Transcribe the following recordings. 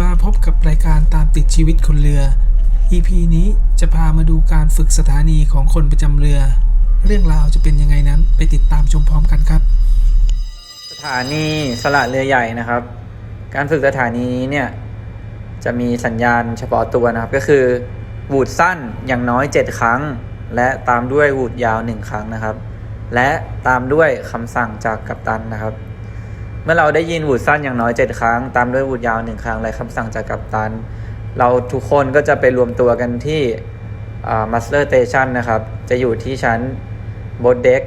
มาพบกับรายการตามติดชีวิตคนเรือ EP นี้จะพามาดูการฝึกสถานีของคนประจำเรือ เรื่องราวจะเป็นยังไงนั้นไปติดตามชมพร้อมกันครับ สถานีสละเรือใหญ่นะครับ การฝึกสถานีนี้เนี่ยจะมีสัญญาณเฉพาะตัวนะครับ ก็คือวูดสั้นอย่างน้อย 7 ครั้ง และตามด้วยวูดยาว 1 ครั้งนะครับ และตามด้วยคำสั่งจากกัปตันนะครับ เมื่อเราได้ยินวูดสั้นอย่างน้อย7ครั้ง ตามด้วยวูดยาว 1 ครั้งและคำสั่งจากกัปตัน เราทุกคนก็จะไปรวมตัวกันที่มัสเตอร์สเตชันนะครับ จะอยู่ที่ชั้นบดเด็ก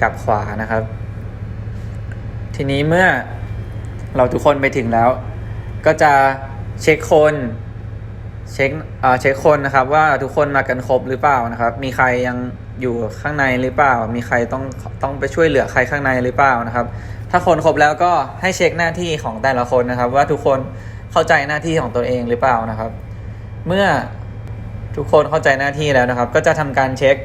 กับขวานะครับ ทีนี้เมื่อเราทุกคนไปถึงแล้ว ก็จะเช็คคนเช็คเออเช็คคนนะครับ ว่าทุกคนมากันครบหรือเปล่านะครับ มีใครยังอยู่ข้างในหรือเปล่า มีใครต้องต้องไปช่วยเหลือใครข้างในหรือเปล่านะครับ ถ้าคนครบแล้วก็ให้เช็คหน้าที่ของแต่ละคนนะครับ ว่าทุกคนเข้าใจหน้าที่ของตัวเองหรือเปล่านะครับ เมื่อทุกคนเข้าใจหน้าที่แล้วนะครับ ก็จะทำการเช็ค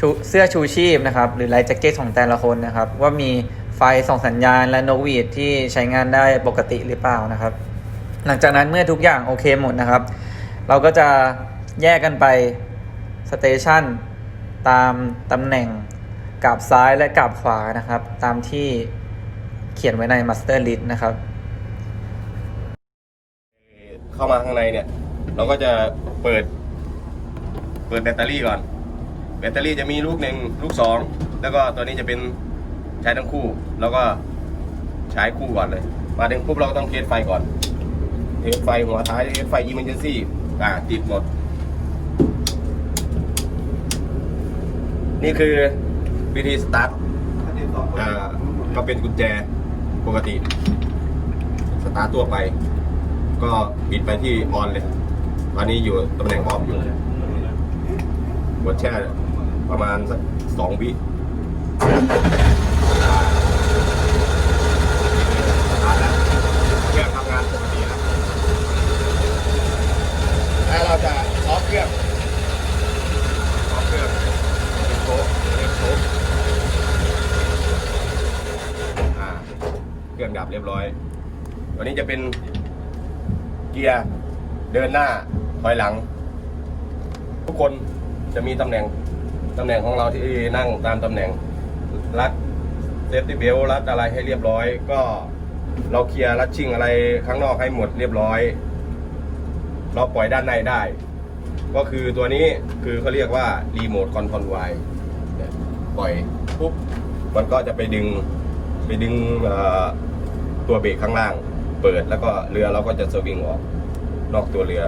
ชเสื้อชูชีพนะครับ หรือไลท์แจ็คเก็ตของแต่ละคนนะครับ ว่ามีไฟส่องสัญญาณและนกหวีดที่ใช้งานได้ปกติหรือเปล่านะครับ หลังจากนั้นเมื่อทุกอย่างโอเคหมดนะครับ เราก็จะแยกกันไปสเตชันตามตำแหน่งกราบซ้ายและกราบขวานะครับ ตามที่ เขียนไว้ใน Master List นะครับ เข้ามาข้างในเนี่ย เราก็จะเปิด เปิดแบตเตอรี่ก่อน แบตเตอรี่จะมีลูกหนึ่งลูกสองแล้วก็ตัวนี้จะเป็นใช้ทั้งคู่ แล้วก็ใช้คู่ก่อนเลย มาถึงปุ๊บเราก็ต้องเทสไฟก่อน เทสไฟหัวท้ายเทสไฟอิมเมนเจนซี่อ่าติดหมด นี่คือวิธีสตาร์ทอ่าก็เป็นกุญแจ ปกติ สตาร์ทตัวไป ก็บิดไปที่ออนเลย ตอนนี้อยู่ตำแหน่งออฟอยู่กดแช่ประมาณสักสองวิเครื่องทำงานปกติแล้วแล้วเราจะออฟเครื่องออฟเครื่องเป็นโต๊ะเป็นโต๊ะอ่า เครื่องดับเรียบร้อยวันนี้จะเป็นเกียร์เดินหน้าถอยหลัง ทุกคนจะมีตำแหน่งตำแหน่งของเราที่นั่งตามตำแหน่งรัดเซฟตี้เบลรัดอะไรให้เรียบร้อย ก็เราเคลียร์รัดชิ่งอะไรข้างนอกให้หมดเรียบร้อย เราปล่อยด้านในได้ ก็คือตัวนี้คือเขาเรียกว่ารีโมทคอนโทรลไวปล่อยปุ๊บมันก็จะไปดึง ไปดึงตัวเบรกข้างล่าง เปิดแล้วก็เรือเราก็จะสวิงออกนอกตัวเรือ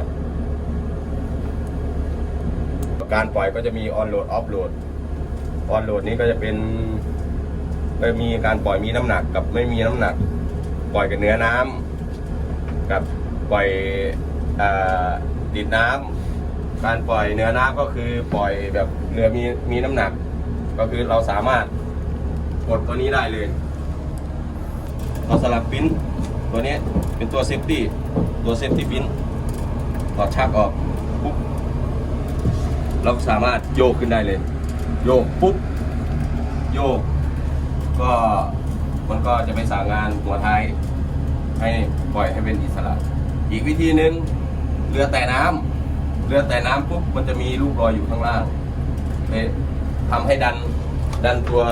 การปล่อยก็จะมีออนโหลดออฟโหลดออนโหลดนี้ก็จะเป็นก็มีการปล่อยมีน้ำหนักกับไม่มีน้ำหนัก ปล่อยกับเนื้อน้ำกับปล่อยเอ่อดิดน้ำการปล่อยเนื้อน้ำก็คือปล่อยแบบเรือมีมีน้ำหนัก ก็คือเราสามารถกดตัวนี้ได้เลย เราสลับปิ้นตัวนี้เป็นตัวเซฟตี้ตัวเซฟตี้ปิ้นถอดชักออกปุ๊บเราสามารถโยกขึ้นได้เลย โยกปุ๊บโยก ก็มันก็จะไปสั่งงานหัวท้าย ให้ปล่อยให้เป็นอิสระ อีกวิธีหนึ่งเรือแต่น้ำเรือแต่น้ำปุ๊บมันจะมีลูกรอยอยู่ข้างล่างไปทำให้ดันดันตัว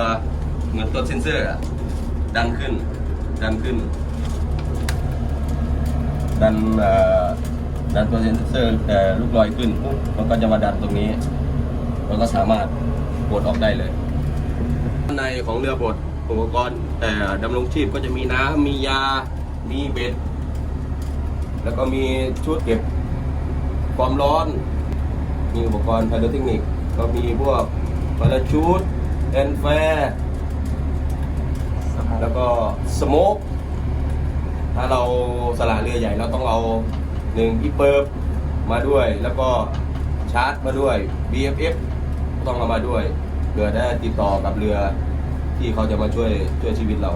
เหมือนตัวเซนเซอร์อะดันขึ้น ดันขึ้น ดันดันตัวเซนเซอร์เอ่ลูกลอยขึ้นปุ๊บมันก็จะมาดันตรงนี้ มันก็สามารถปลดออกได้เลยข้างในของเรือบดอุปกรณ์เอ่ดำรงชีพก็จะมีน้ำมียา มีเบ็ด แล้วก็มีชุดเก็บความร้อน มีอุปกรณ์ไฮโดรเทคนิค ก็มีพวกพาราชูดแอนแฟร์ แล้วก็สโมกถ้าเราสละเรือใหญ่เราต้องเอาหนึ่งอีเปิบมาด้วย แล้วก็ชาร์จมาด้วย BFF ต้องเอามาด้วยเพื่อได้ติดต่อกับเรือที่เขาจะมาช่วยช่วยชีวิตเรา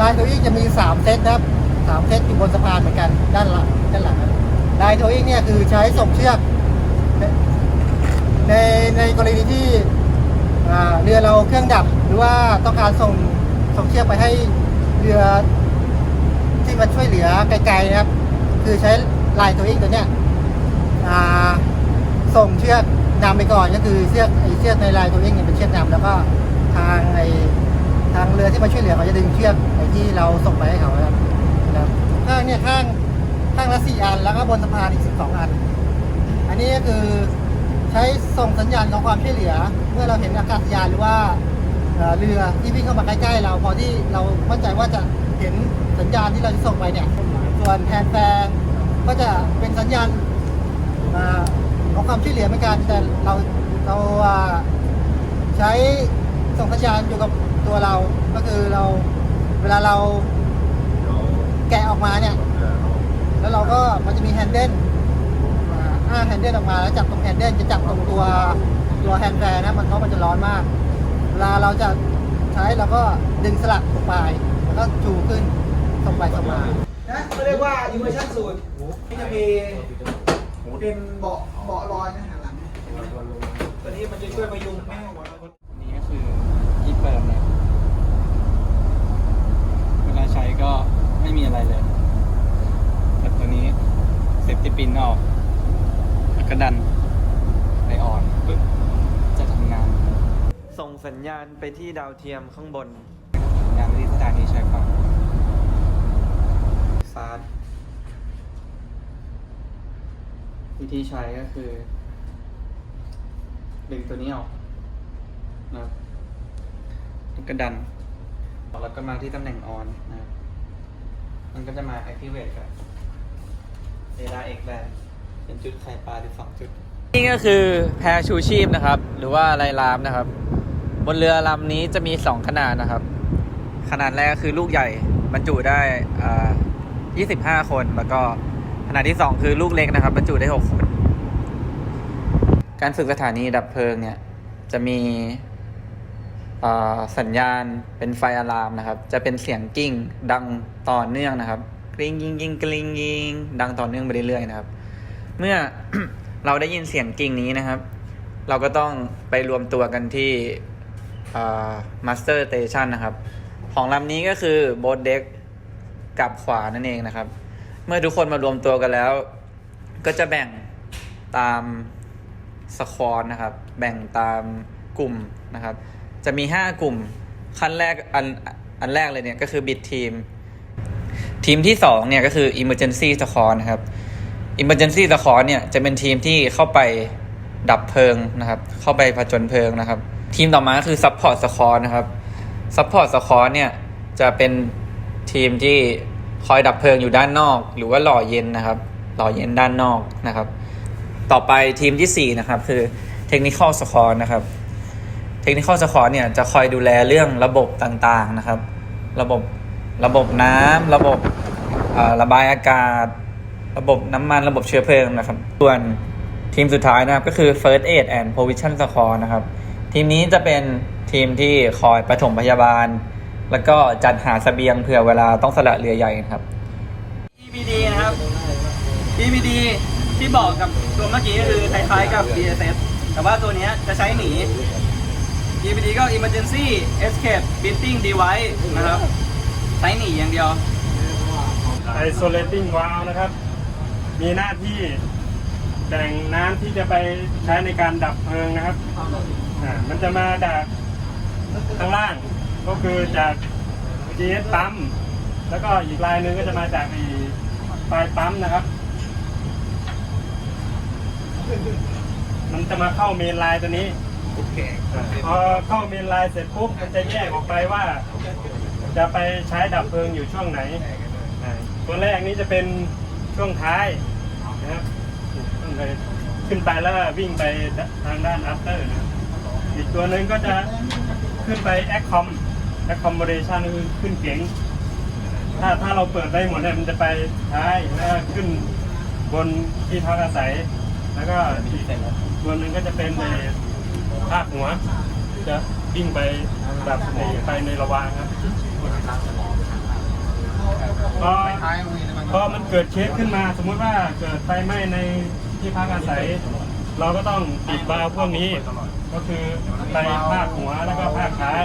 ลายโทอิงจะมี 3 เซตนะครับสามเซตอยู่บนสะพานเหมือนกันด้านหลังด้านหลังนะลายโทอิงเนี่ยคือใช้ส่งเชือกในในในกรณีที่ อ่าเรือเราเครื่องดับหรือว่าต้องการส่งส่งเชือกไปให้เรือที่มาช่วยเหลือไกลๆนะครับ คือใช้ลายตัวเองตัวเนี้ยอ่าส่งเชือกนำไปก่อนก็คือเชือกไอ้เชือกในลายตัวเองเนี่ยเป็นเชือกนำแล้วก็ทางไอ้ทางเรือที่มาช่วยเหลือเขาจะดึงเชือกไอ้ที่เราส่งไปให้เขานะครับนะครับข้างเนี่ยข้างข้างละสี่อันแล้วก็บนสะพานอีกสิบสองอัน อันนี้ก็คือ ใช้ส่งสัญญาณของความช่วยเหลือ เมื่อเราเห็นอากาศยานหรือว่าเรือที่วิ่งเข้ามาใกล้ๆเราพอที่เรามั่นใจว่าจะเห็นสัญญาณที่เราจะส่งไปเนี่ย ส่วนแฮนด์แฟร์ก็จะเป็นสัญญาณของความช่วยเหลือเหมือนกันแต่เราเราอ่าใช้ส่งสัญญาณอยู่กับตัวเรา ก็คือเราเวลาเราแกะออกมาเนี่ย แล้วเราก็มันจะมีแฮนเดิล อ้าแฮนเดิลออกมาแล้วจับตรงแฮนเดิลจะจับตรงตัวตัวแฮนด์แฟร์นะมันเพราะมันจะร้อนมากเวลาเราจะใช้เราก็ดึงสลักตรงปลายแล้วก็ชูขึ้นส่งไปส่งมานะเขาเรียกว่า immersion suit ที่จะมีเป็นเบาะเบาะลอยนะหลังตัวนี้มันจะช่วยพยุงไม่ให้หัวเรานี่ก็คืออีเปิดเนี่ยเวลาใช้ก็ไม่มีอะไรเลยแต่ตัวนี้เซฟตี้ปินออกแล้ว ก็ดันไปออนปึ๊บจะทำงาน ส่งสัญญาณไปที่ดาวเทียมข้างบนทำงานไปที่สถานีใช้ฝั่งฟาสวิธีใช้ก็คือ ดึงตัวนี้ออกนะครับแล้วก็ดัน แล้วก็มาที่ตำแหน่งออนนะครับมันก็จะมา activate กับเวลา เอกแบนเป็นจุดไข่ปลาที่สองจุด นี่ก็คือแพชูชีพนะครับ หรือว่าไรลามนะครับ บนเรือลำนี้จะมี2ขนาดนะครับ ขนาดแรกคือลูกใหญ่บรรจุได้อ่า25 คน แล้วก็ขนาดที่ 2 คือลูกเล็กนะครับ บรรจุได้ 6 คน การฝึกสถานีดับเพลิงเนี่ย จะมีสัญญาณเป็นไฟอะลามนะครับ จะเป็นเสียงกิ้งดังต่อเนื่องนะครับกริ๊งยิงยิงกริ๊งยิงดังต่อเนื่องไปเรื่อยๆนะครับ เมื่อ เราได้ยินเสียงกิ่งนี้นะครับ เราก็ต้องไปรวมตัวกันที่มาสเตอร์สเตชันนะครับ ของลำนี้ก็คือโบสเด็กกับขวานั่นเองนะครับ เมื่อทุกคนมารวมตัวกันแล้ว ก็จะแบ่งตามสควอตนะครับ แบ่งตามกลุ่มนะครับ จะมี 5 กลุ่ม ขั้นแรกอันอันแรกเลยเนี่ยก็คือบิดทีม ทีมที่ 2 เนี่ยก็คือ Emergency Squad นะครับ Emergency Squad เนี่ยจะเป็นทีมที่เข้าไปดับเพลิงนะครับ เข้าไปผจญเพลิงนะครับ ทีมต่อมาก็คือ Support Squad นะครับ Support Squad เนี่ยจะเป็นทีมที่คอยดับเพลิงอยู่ด้านนอก หรือว่าหล่อเย็นนะครับ หล่อเย็นด้านนอกนะครับ ต่อไปทีมทีสี่4 นะครับ คือ Technical Squad นะครับเทคนิคอลสคอร์เนี่ยจะคอยดูแลเรื่องระบบต่างๆนะครับ ระบบระบบน้ำระบบระบายอากาศ ระบบน้ำมันระบบเชื้อเพลิงนะครับ ส่วนทีมสุดท้ายนะครับก็คือ First Aid and Provision Squad นะครับ ทีมนี้จะเป็นทีมที่คอยปฐมพยาบาล แล้วก็จัดหาเสบียงเผื่อเวลาต้องสละเรือใหญ่นะครับ EPD นะครับ EPD ที่บอกกับตัวเมื่อกี้ก็คือคล้ายๆกับ DSS แต่ว่าตัวเนี้ยจะใช้หนี EPD ก็ Emergency Escape Breathing Device นะครับ ใช้หนีอย่างเดียว isolating valve นะครับ มีหน้าที่แบ่งน้ำที่จะไปใช้ในการดับเพลิงนะครับอ่ามันจะมาจากข้างล่างก็คือจาก GS ปั๊มแล้วก็อีกลายหนึ่งก็จะมาจากไอ้ปลายปั๊มนะครับ มันจะมาเข้าเมนไลน์ตัวนี้อ่าพอเข้าเมนไลน์เสร็จปุ๊บมันจะแยกออกไปว่า จะไปใช้ดับเพลิงอยู่ช่วงไหนอ่าตัวแรกนี้จะเป็น ช่วงท้ายนะครับขึ้นไปขึ้นไปแล้ววิ่งไปทางด้าน after นะครับอีกตัวหนึ่งก็จะขึ้นไป accom accommodation คือขึ้นเก๋งถ้าถ้าเราเปิดได้หมดเนี่ยมันจะไปท้ายแล้วขึ้นบนที่พักอาศัย แล้วก็อีกตัวหนึ่งก็จะเป็นในภาคหัว จะวิ่งไปแบบในไปในระวางครับ พอพอมันเกิดเคสขึ้นมา สมมุติว่าเกิดไฟไหม้ในที่พักอาศัย เราก็ต้องปิดวาล์วพวกนี้ ก็คือไปภาคหัวแล้วก็ภาคท้าย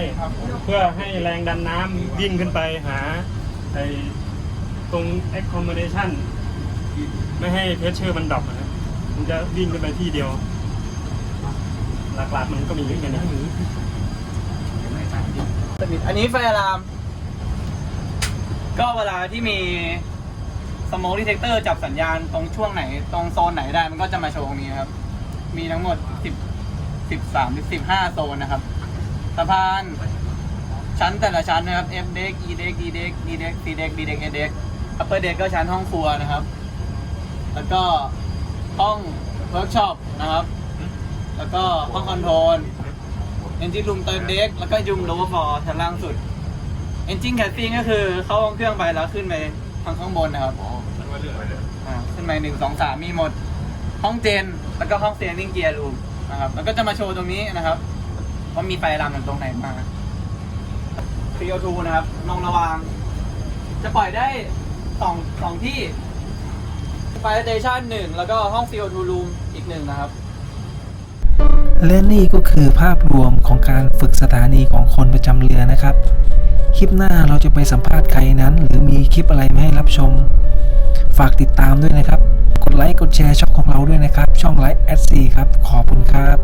เพื่อให้แรงดันน้ำวิ่งขึ้นไปหาไอตรง accommodation ไม่ให้เพชเชอร์มันดับนะครับมันจะวิ่งกันไปที่เดียว หลักๆมันก็มีอย่างนี้อันนี้ไฟอะลาม ก็เวลาที่มีสโม k ดีเทคเตอร์จับสัญญาณตรงช่วงไหน ตรงโซนไหนได้มันก็จะมาโชว์ตรงนี้ครับ มีทั้งหมด 10 13หรือ15 โซนนะครับสะพาน ชั้นแต่ละชั้นนะครับ F deck E deck D deck D deck C deck D deck A deck upper deck ก็ชั้นห้องครัวนะครับ แล้วก็ห้องเวิร์กช็อปนะครับ แล้วก็ห้องคอนโทรลเอนจินรูมเติมเด็กแล้วก็ยุมโลว์ฟอร์ชั้นล่างสุด เอนจินแคสซิ่งก็คือเข้าห้องเครื่องไปแล้วขึ้นไปทางข้างบนนะครับอ่าขึ้นไปหนึ่งสองสามมีหมด ห้องเจน แล้วก็ห้องเซียนิ่งเกียร์รูมนะครับ แล้วก็จะมาโชว์ตรงนี้นะครับว่ามีไฟลามตรงไหนมา CO2 นะครับมองระวางจะปล่อยได้สองสองที่ไฟสเตชันหนึ่งแล้วก็ห้อง CO2 room อีกหนึ่งนะครับ และนี่ก็คือภาพรวมของการฝึกสถานีของคนประจำเรือนะครับ คลิปหน้าเราจะไปสัมภาษณ์ใครนั้น หรือมีคลิปอะไรมาให้รับชม ฝากติดตามด้วยนะครับ กดไลค์กดแชร์ช่องของเราด้วยนะครับ ช่องไลค์แอดซีครับ ขอบคุณครับ